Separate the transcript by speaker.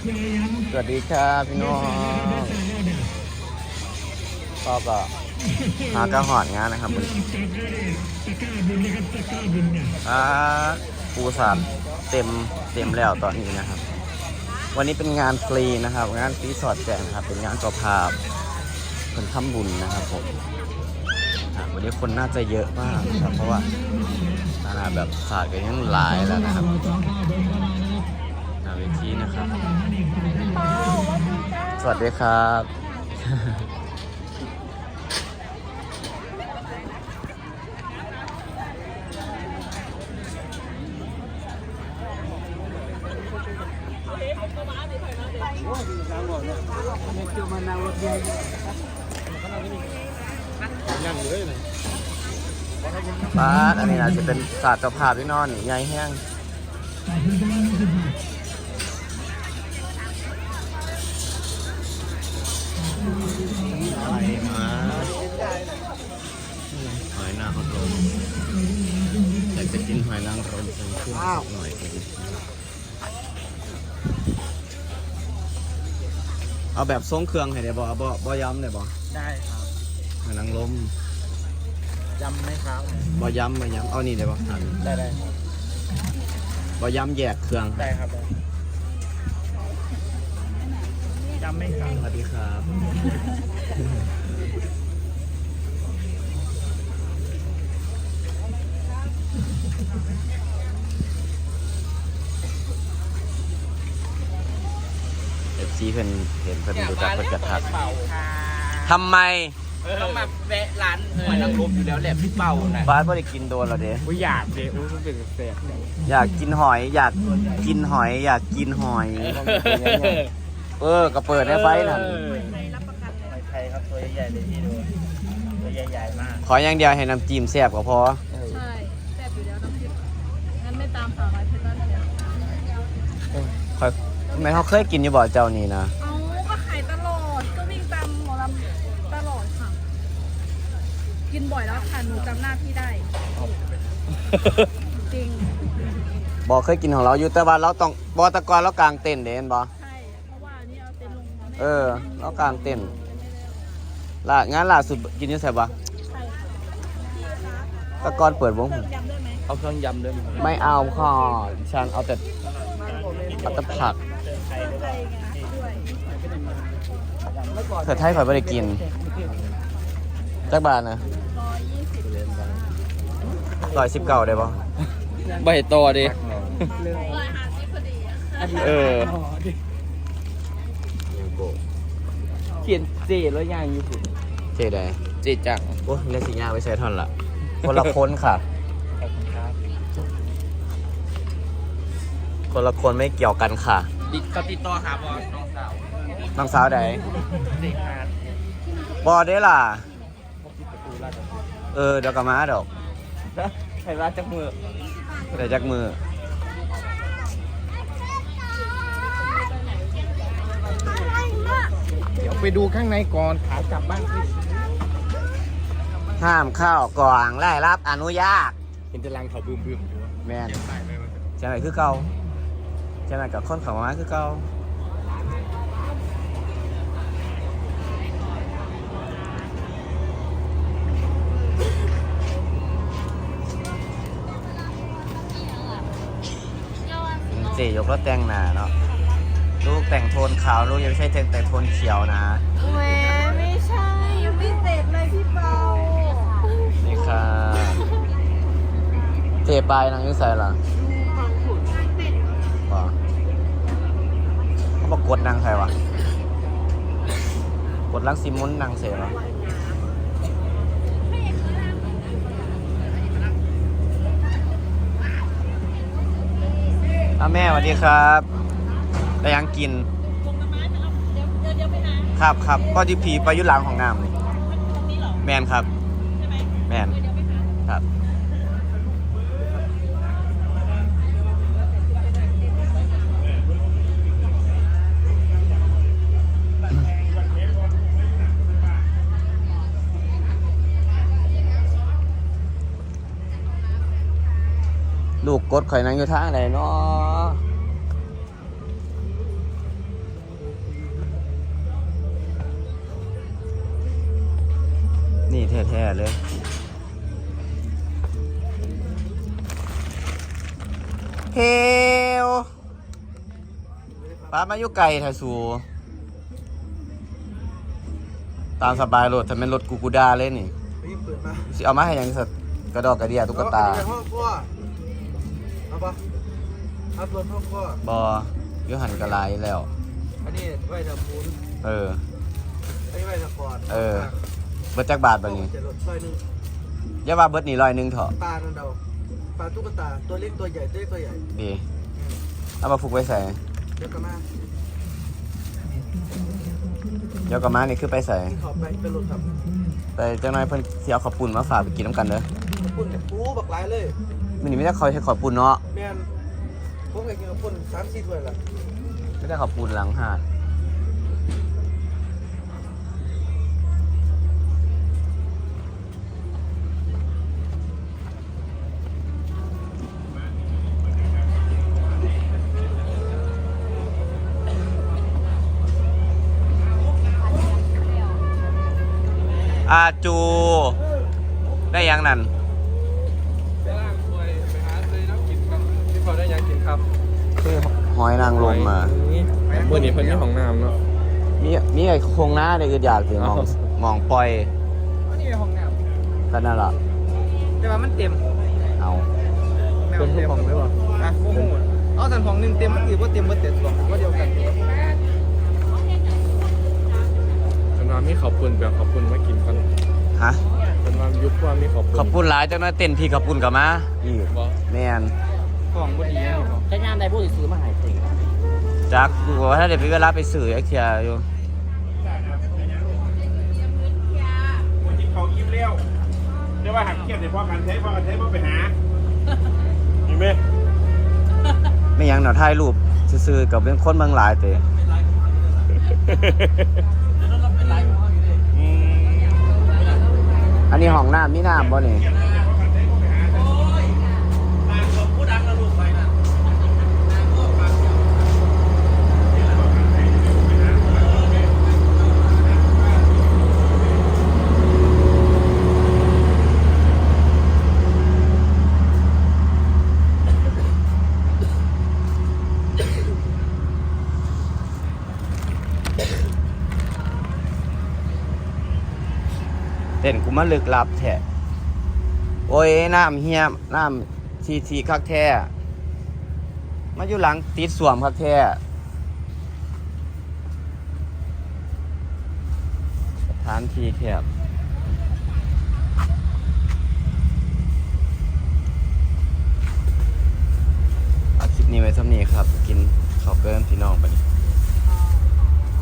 Speaker 1: สวัสดีครับพี่น้องก็ก็หากระหอดงานนะครับมึงอ่าปูสามเต็มเต็มแล้วตอนนี้นะครับ วันนี้เป็นงานฟรีนะครับ งานฟรีสอดแจกนะครับ เป็นงานเจ้าภาพคนทำบุญนะครับผมวันนี้คนน่าจะเยอะมากนะครับ เพราะว่านานาแบบศาสตร์ก็ยังหลายแล้วนะครับนาเวทีนะครับ สวัสดีครับ ป้าดอันนี้อาจจะเป็นศาสตร์เจ้าภาพที่นอนใหญ่แห้ง อะไรมาหอยนางรมอยากจะกินหอยนางรมจังขึ้นสักหน่อยเอาแบบทรงเครื่องให้ได้บ่เอาบ่บ่ย้ำได้บ่
Speaker 2: ได้ครับ
Speaker 1: หอยนางรม
Speaker 2: ยำไหมครับ
Speaker 1: บ่ย้ำบ่ย้ำเอานี่ได้บ่หัน
Speaker 2: ได้ได้ครับ
Speaker 1: บ่ย้ำแยกเครื่อง
Speaker 2: ได้ครับได้ยำไหมครับ
Speaker 1: สวัสดีครับ เอฟซีเพิ่นเห็นเพิ่นรู้จักเพิ่นกระทัก
Speaker 2: เป่าค่ะ
Speaker 1: ทำไม
Speaker 2: ต้องมาแวะร้านหอยนางรมอยู่แล้วแหละพี่เป่านะ
Speaker 1: บ้านบ่ได้กินโดนแล้วเด้
Speaker 2: อุ้ยอยากเด็อุ้ยมันเป็นแสบ
Speaker 1: อยากกินหอย อยากกินหอย อยากกินหอย เออก็เปิดให้ไฟนั่น
Speaker 2: หอยไทยครับตัวใหญ่ๆเลยพี่ดูตัวใหญ่ๆมาก
Speaker 1: ขออย่างเดียวให้น้ำจิ้มแซ่บก็พอ
Speaker 3: ใช่แซ่บอยู่แล้วน้ำพริกงั้นไม่ตามสาวน้อยเพชรบ้านเดียว
Speaker 1: ค่อย ทำไมเขาเคยกินอยู่บ่เจ้านี่นะ
Speaker 3: เอาก็ขายตลอด ก็วิ่งตามหมอลำตลอดค่ะ กินบ่อยแล้วค่ะ หนูจำหน้าพี่ได้ จริง
Speaker 1: บ่เคยกินของเราอยู่แต่ว่าเราต้องบ่แตะกอนเรากลางเต็นท์เด้เห็นบ่
Speaker 3: ใช่ เพราะว่านี่เอาเต็นท์ลงมาไม่
Speaker 1: เออเรากลางเต็นท์ ล่ะงานล่าสุดกินอยู่ไสบ่
Speaker 3: ใช่ค่ะ
Speaker 1: แตะกอนเปิดวง
Speaker 3: เครื่องยำด้วยไหม
Speaker 2: เอาเครื่องยำด้วยมั้ย
Speaker 1: ไม่เอาค่ะฉันเอาแต่เอาแต่ผัก
Speaker 3: เครื่องไทยไงด้วย
Speaker 1: เผื่อไทยข่อยบ่ได้กิน จักบาทนะ
Speaker 3: ร้อยยี่สิบ
Speaker 1: 119ได้บ่
Speaker 2: ใบต่อดิ
Speaker 3: ร้อยห้าสิบพอดีอะ
Speaker 1: เออ
Speaker 2: เขียนเจแล้วย่างอยู่คุณ
Speaker 1: เจได้
Speaker 2: เจจัง
Speaker 1: โอ้ยเล่นสิยาไปใส่ท่อนละคนละคนค่ะ
Speaker 2: ขอบคุณครับ
Speaker 1: คนละคนไม่เกี่ยวกันค่ะ
Speaker 2: ดิเขาติดต่อหาบอส น้องสาว
Speaker 1: น้องสาวใด
Speaker 2: เด็กฮาร์ด
Speaker 1: บอได้ล่ะ
Speaker 2: พวกที่ประตูลาด
Speaker 1: เออเดี๋ยวก็มาดอก
Speaker 2: ใครรัดจักมือ
Speaker 1: เดี๋ยวจักมือ
Speaker 2: เดี๋ยวไปดูข้างในก่อนขากลับบ้านพี่
Speaker 1: ห้ามเข้ากล่องได้รับอนุญาต
Speaker 2: เห็นจะลังเขาบึมบึมอยู่
Speaker 1: แมนใช่ไหมคือเก่าใช่ไหมกับคนเขามาคือเก่า จยกแล้วแต่งหนาเนาะลูกแต่งโทนขาวลูกยังไม่ใช่แต่งแต่งโทนเขียวนะ
Speaker 3: แหมไม่ใช่ยังไม่เสร็จเลยพี่เปา
Speaker 1: นี่ค่ะเจปลายนางยุ่ใส่ล่ะว่าเขาบอกกดนางใครวะกดลังซิมุนนางเสียวะอ้าแม่สวัสดีครับได้ยังกินครับครับก็ที่ผีไปยุหลังของน้ำนี่แมนครับ แมนครับ ลูกกดข่อยนางอยู่ทางไหนเนาะนี่แท้ๆเลยเฮลปลามาอยู่ไกลไทวสูตามสบายโหรถทำเป็นรถกูกูดาเลยนี่สิเอามาให้ยังสัตว์กระดอกกระเดียตุ๊กตา
Speaker 4: ป็นห้องครัวเอาปะเอาตัวห้องครัว
Speaker 1: บอยุหันกระไลายแล้ว
Speaker 4: อันนี้ไว้ทำปูน
Speaker 1: เออ
Speaker 4: อันนี้ไว้ทำปอด
Speaker 1: เออ เบิดจักบาทบัดนี้
Speaker 4: จะลดซอยหนึ่ง
Speaker 1: อย่าว่าเบิดนี่ร้อยหนึงเถอะ
Speaker 4: ปลานั่นเดาปลาตุ๊กตาตัวเล็กตัวใหญ่ตัวเล็กตัวใหญ่
Speaker 1: ดีเอามาผูกไว้ใส่
Speaker 4: เดี๋ยวก็มา
Speaker 1: เดี๋ยวกับมานี่คือไปใส่
Speaker 4: กินขอบไปเป็นรถครับ
Speaker 1: แต่จังน้อยเพิ่นสิเอาข้าวปุ้นมาฝากไปกินน้ำกันเด้อ
Speaker 4: ปุ่นเนี่ยปูบักหลายเลย
Speaker 1: มันนี่ไม่ได้คอยให้ข้าวปุ้นเนาะ
Speaker 4: แมนผมเคยกินกับปุ่นสามสี่ถ้วยละ
Speaker 1: ไม่ได้ข้าวปุ้นหลังหาดอาจู ได้ยังนั่น
Speaker 2: ไปล่างถวยไปหาซื้อน้ำกินกันที่พอได้ยังกินครับ
Speaker 1: คือ หอยนางรมมา
Speaker 2: เมื่อนี้เพิ่นมีของน้ำเนาะ
Speaker 1: มีมีไอ้โครงหน้าในกระยากถึงมอง
Speaker 2: อ้าว
Speaker 1: มองปล่อย
Speaker 2: อันนี้ห้องน้
Speaker 1: ก็นั่นแหละำ
Speaker 2: แต่ว่ามันเต็ม
Speaker 1: เอา
Speaker 2: เป็นทุกห้องเลยป่ะอะโอ้โหเอาสันห้องหนึ่งเต็มมันคือว่าเต็มว่าเต็มสองว่าเดียวกันเป็นว่ามีขอบคุณแบบขอบคุณมากินกัน
Speaker 1: ฮะ
Speaker 2: เป็นว่ายุคว่ามีขอบคุณ
Speaker 1: ขอบคุณหลายจังนะเต้นพี่ขอบคุณกับมาอีก
Speaker 2: บ่
Speaker 1: แมน
Speaker 2: ของบ่ดีนี่บ่
Speaker 4: ใช้งานได้ผู้ซื้อมาหายติ่ง
Speaker 1: จักกูว่าถ้าเดี๋ยวไปเวลาไปสื่อไอ้เทียอยู่
Speaker 5: กินเขาอิ่มแล้วแต่ว่าหักเกียรติพ่อกันใช้พ่อกันใช้พ่อไปหาเห็นไหม
Speaker 1: ไม่หยังหนอถ่ายรูปซื่อๆกับเป็นคนเมืองหลายเตะ
Speaker 5: อืม
Speaker 1: อันนี้ห้องน้ำมีน้ำบ่นี่ เเต้นกูมาลึกลับแท้โอ้ยน้ำเฮียมน้ำทีทีคักแท้มาอยู่หลังติดสวมคักแท้สถานที่แคบเอาคลิปนี้ไว้สำนี้ครับ กินข้าวเกินพี่น้องไปนี่